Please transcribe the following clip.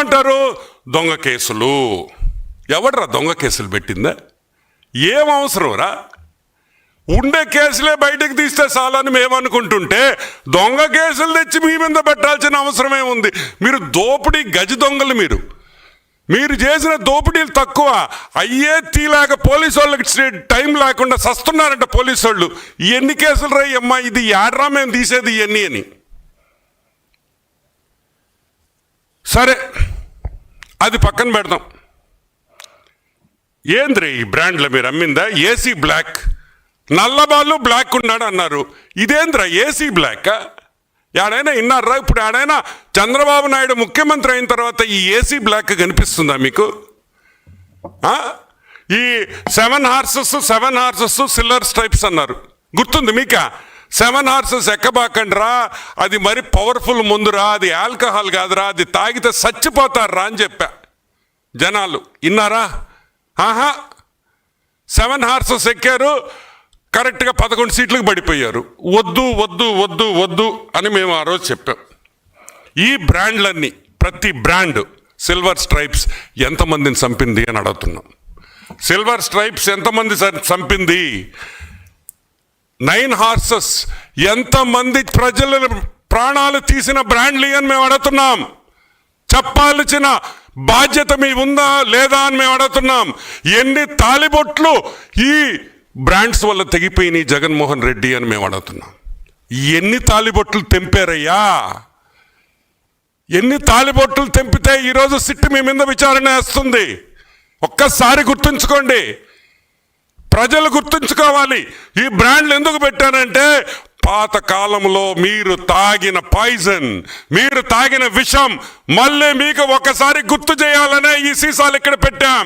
ఏమంటారు? దొంగ కేసులు. ఎవడరా దొంగ కేసులు పెట్టిందా? ఏం అవసరం రా ఉండే కేసులే బయటకు తీస్తే చాలని మేము అనుకుంటుంటే దొంగ కేసులు తెచ్చి మీ మీద పెట్టాల్సిన అవసరమే ఉంది. మీరు దోపిడీ గజ దొంగలు మీరు. మీరు చేసిన దోపిడీలు తక్కువ. అయ్యే తీలాక పోలీసు వాళ్ళకి టైం లేకుండా సస్తున్నారంట పోలీసు వాళ్ళు. ఎన్ని కేసులు రాయి అమ్మా? ఇది యాడ్రా మేము తీసేది ఇవన్నీ అని. సరే. అది పక్కన పెడదాం. ఏంద్రీ ఈ బ్రాండ్లో మీరు అమ్మిందా? ఏసీ బ్లాక్ నల్లబాలు బ్లాక్ ఉన్నాడు అన్నారు. ఇదేంద్రా ఏసీ బ్లాక్ ఆడైనా విన్నారా ఇప్పుడు ఆడైనా చంద్రబాబు నాయుడు ముఖ్యమంత్రి అయిన తర్వాత ఈ ఏసీ బ్లాక్ కనిపిస్తుందా మీకు? ఈ seven horses seven horses silver stripes అన్నారు. గుర్తుంది మీకా? Seven horses ఎక్కబాకండ్రా? అది మరి పవర్ఫుల్ ముందురా అది ఆల్కహాల్ కాదురా అది తాగితే చచ్చిపోతారా అని చెప్పా. జనాలు విన్నారా ఆహా! సెవెన్ హార్సెస్ ఎక్కారు కరెక్ట్గా పదకొండు సీట్లకు పడిపోయారు. వద్దు వద్దు వద్దు వద్దు అని మేము ఆ రోజు చెప్పాం. ఈ బ్రాండ్లన్నీ ప్రతి బ్రాండ్ సిల్వర్ స్ట్రైప్స్ ఎంతమందిని చంపింది అని అడుగుతున్నాం. సిల్వర్ స్ట్రైప్స్ ఎంతమంది చంపింది? Nine horses. ఎంతమంది ప్రజల ప్రాణాలు తీసిన బ్రాండ్లీ అని మేము అడుగుతున్నాం. చెప్పాల్సిన బాధ్యత మీ ఉందా లేదా అని మేము అడుగుతున్నాం. ఎన్ని తాలిబొట్లు ఈ బ్రాండ్స్ వల్ల తెగిపోయినాయి జగన్మోహన్ రెడ్డి అని మేము అడుగుతున్నాం. ఎన్ని తాలిబొట్లు తెంపారయ్యా? ఎన్ని తాలిబొట్లు తెంపితే ఈరోజు సిట్టి మీ మీద విచారణ వేస్తుంది? ఒక్కసారి గుర్తుంచుకోండి. ప్రజలు గుర్తుంచుకోవాలి. ఈ బ్రాండ్లు ఎందుకు పెట్టానంటే పాత కాలంలో మీరు తాగిన పాయిజన్ మీరు తాగిన విషం మళ్ళీ మీకు ఒకసారి గుర్తు చేయాలనే ఈ సీసాలు ఇక్కడ పెట్టాం.